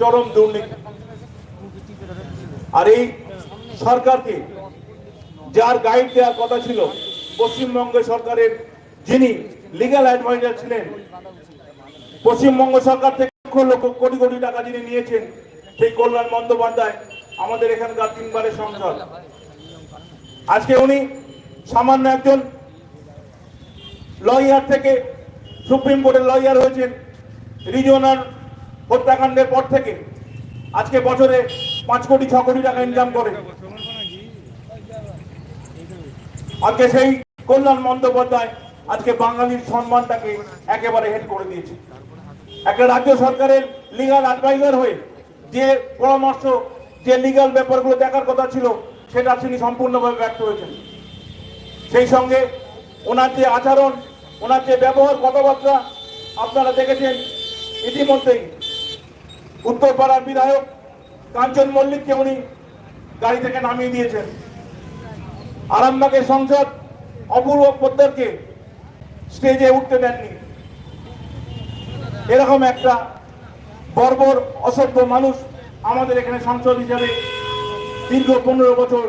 চরম দুর্নীতি। আর এই সরকারকে যার গাইড দেওয়ার কথা ছিল, পশ্চিমবঙ্গ সরকারের যিনি লিগ্যাল অ্যাডভাইজার ছিলেন, পশ্চিমবঙ্গ সরকার থেকে লক্ষ লক্ষ কোটি কোটি টাকা যিনি নিয়েছেন, সেই কল্যাণ বন্দ্যোপাধ্যায় আমাদের এখানকার তিনবারের সংসদ। আজকে উনি সামান্য একজন লয়ার থেকে সুপ্রিম কোর্টের লয়ার হয়েছেন রিজনাল হত্যাকাণ্ডের পর থেকে আজকে বছরে পাঁচ কোটি, ছ কোটি টাকা ইনকাম করে। আজকে সেই কল্যাণ বন্দ্যোপাধ্যায় আজকে বাঙালির সম্মানটাকে একেবারে হেড করে দিয়েছে। একটা রাজ্য সরকারের লিগাল অ্যাডভাইজার হয়ে যে পরামর্শ, যে লিগাল ব্যাপারগুলো দেখার কথা ছিল, সেটা তিনি সম্পূর্ণভাবে ব্যর্থ হয়েছেন। সেই সঙ্গে ওনার যে আচরণ, ওনার যে ব্যবহার, কথাবার্তা আপনারা দেখেছেন ইতিমধ্যেই। উত্তরপাড়ার বিধায়ক কাঞ্চন মল্লিককে উনি গাড়ি থেকে নামিয়ে দিয়েছেন। আরামবাগের সংসদ অপূর্ব পোদ্দারকে স্টেজে উঠতে দেননি। এরকম একটা বর্বর, অসভ্য মানুষ আমাদের এখানে সংসদ হিসাবে দীর্ঘ পনেরো বছর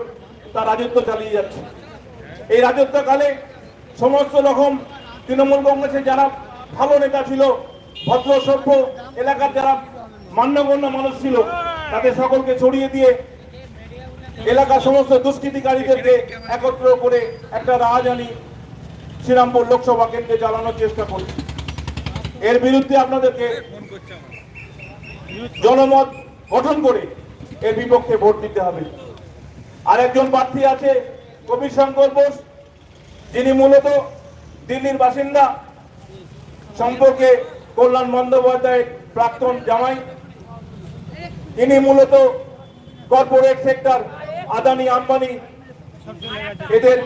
তার রাজত্ব চালিয়ে যাচ্ছে। এই রাজত্বকালে সমস্ত রকম তৃণমূল কংগ্রেসের যারা ভালো নেতা ছিল, ভদ্র, সভ্য এলাকার যারা মান্যগণ্য মানুষ ছিল। তাদের সকলকে ছড়িয়ে দিয়ে এলাকার সমস্ত দুষ্কৃতিকারীদেরকে একত্র করে একটা রাজধানী শ্রীরামপুর লোকসভা কেন্দ্রে চালানোর চেষ্টা করছে। এর বিরুদ্ধে আপনাদেরকে জনমত গঠন করে এর বিপক্ষে ভোট দিতে হবে। আর একজন প্রার্থী আছে, কবির শঙ্কর বোস। যিনি মূলত দিল্লির বাসিন্দা। সম্পর্কে কল্যাণ বন্দ্যোপাধ্যায়ের প্রাক্তন জামাই তিনি মূলত কর্পোরেট সেক্টর, আদানি, আম্বানি। এদের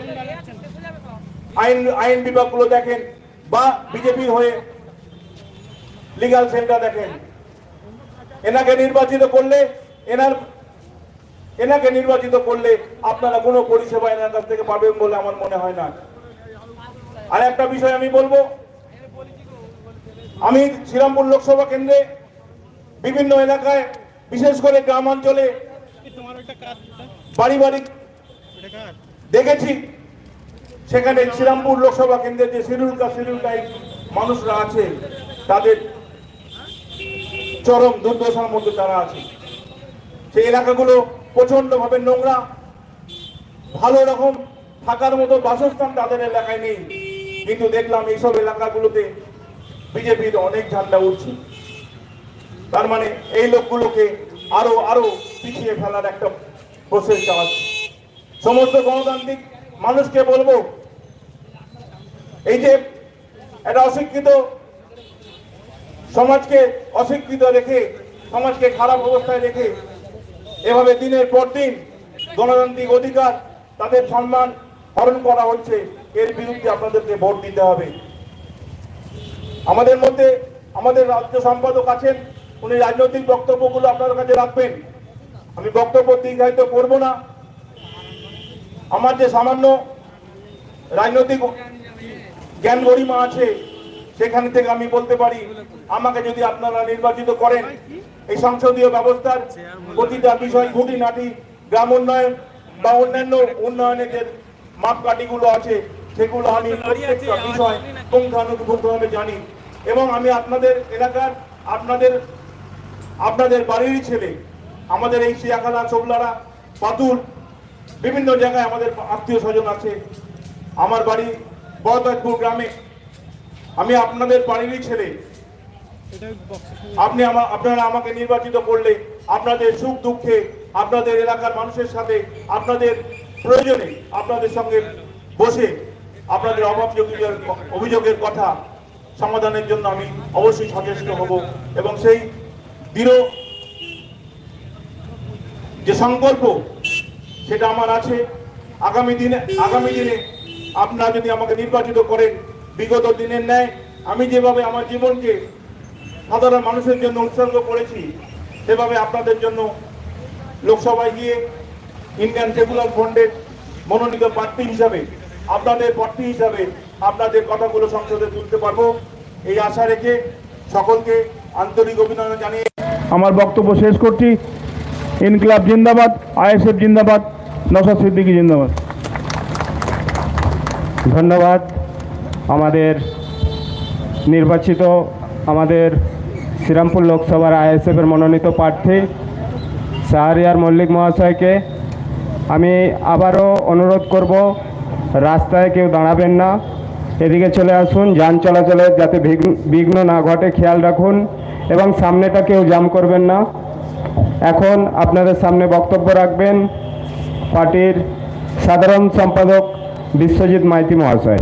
আইন আইন বিভাগগুলো দেখেন বা বিজেপি হয়ে লিগাল সেন্টার দেখেন। এনাকে নির্বাচিত করলে, এনার, এনাকে নির্বাচিত করলে আপনারা কোনো পরিষেবা এনার কাছ থেকে পাবেন বলে আমার মনে হয় না। আর একটা বিষয় আমি বলব, আমি শ্রীরামপুর লোকসভা কেন্দ্রে বিভিন্ন এলাকায় বিশেষ করে গ্রাম অঞ্চলে বাড়ি বাড়ি দেখেছি, সেখানে শ্রীরামপুর লোকসভা কেন্দ্রে যে শিডিউল কাস্ট মানুষরা আছে, তাদের চরম দুর্দশার মধ্যে তারা আছে। সেই এলাকাগুলো প্রচন্ডভাবে নোংরা, ভালো রকম থাকার মতো বাসস্থান তাদের এলাকায় নেই। কিন্তু দেখলাম এইসব এলাকাগুলোতে বিজেপির অনেক ঝান্ডা উঠছে তার মানে এই লোকগুলোকে আরও আরও পিছিয়ে ফেলার একটা প্রসেস চালাচ্ছে সমস্ত গণতান্ত্রিক মানুষকে বলব, এই যে একটা অশিক্ষিত সমাজকে অশিক্ষিত রেখে, সমাজকে খারাপ অবস্থায় রেখে, এভাবে দিনের পর দিন গণতান্ত্রিক অধিকার, তাদের সম্মান হরণ করা হচ্ছে, এর বিরুদ্ধে আপনাদেরকে ভোট দিতে হবে। আমাদের মধ্যে, আমাদের রাজ্য সম্পাদক আছেন উনি রাজনৈতিক বক্তব্যগুলো আপনাদের কাছে রাখবেন। আমি বক্তব্য দীর্ঘায়িত করব না। আমার যে সামান্য রাজনৈতিক জ্ঞান গরিমা আছে, সেখান থেকে আমি বলতে পারি, আমাকে যদি আপনারা নির্বাচিত করেন, এই সংসদীয় ব্যবস্থার প্রতিটা বিষয়, খুঁটিনাটি, গ্রাম উন্নয়ন বা অন্যান্য উন্নয়নের যে মাপকাঠিগুলো আছে, সেগুলো আমি প্রত্যেকটা বিষয় পুঙ্খানুপুঙ্খভাবে জানি। এবং আমি আপনাদের এলাকার, আপনাদের আপনাদের বাড়িরই ছেলে, আমাদের এই শিয়াখালা চোবলারা পাতুল বিভিন্ন জায়গায় আমাদের আত্মীয় স্বজন আছে। আমার বাড়ি বড়দাসপুর গ্রামে। আমি আপনাদের বাড়িরই ছেলে। আপনি আমা- আপনারা আমাকে নির্বাচিত করলে আপনাদের সুখ দুঃখে, আপনাদের এলাকার মানুষের সাথে, আপনাদের প্রয়োজনে আপনাদের সঙ্গে বসে আপনাদের অভাবযোগের অভিযোগের কথা সমাধানের জন্য আমি অবশ্যই সচেষ্ট হব এবং সেই দৃঢ় যে সংকল্প, সেটা আমার আছে। আগামী দিনে আগামী দিনে আপনারা যদি আমাকে নির্বাচিত করেন, বিগত দিনের ন্যায়, আমি যেভাবে আমার জীবনকে সাধারণ মানুষের জন্য উৎসর্গ করেছি, সেভাবে আপনাদের জন্য লোকসভায় গিয়ে ইন্ডিয়ান সেকুলার ফ্রন্টের মনোনীত প্রার্থী হিসাবে, আপনাদের প্রার্থী হিসাবে আপনাদের কথাগুলো সংসদে তুলতে পারব। এই আশা রেখে সকলকে আন্তরিক অভিনন্দন জানিয়ে আমার বক্তব্য শেষ করছি। ইনকলাব জিন্দাবাদ, আইএসএফ জিন্দাবাদ নসাদ সিদ্দিকী জিন্দাবাদ। ধন্যবাদ। আমাদের নির্বাচিত, আমাদের শ্রীরামপুর লোকসভার আইএসএফের মনোনীত প্রার্থী শাহরিয়ার মল্লিক মহাশয়কে আমি আবারও অনুরোধ করব, রাস্তায় কেউ দাঁড়াবেন না। এদিকে চলে আসুন, যান চলাচলে যাতে বিঘ্ন- না ঘটে, খেয়াল রাখুন এবং সামনেটা কেউ জাম করবেন না। এখন আপনাদের সামনে বক্তব্য রাখবেন পার্টির সাধারণ সম্পাদক বিশ্বজিৎ মাইতি মহাশয়।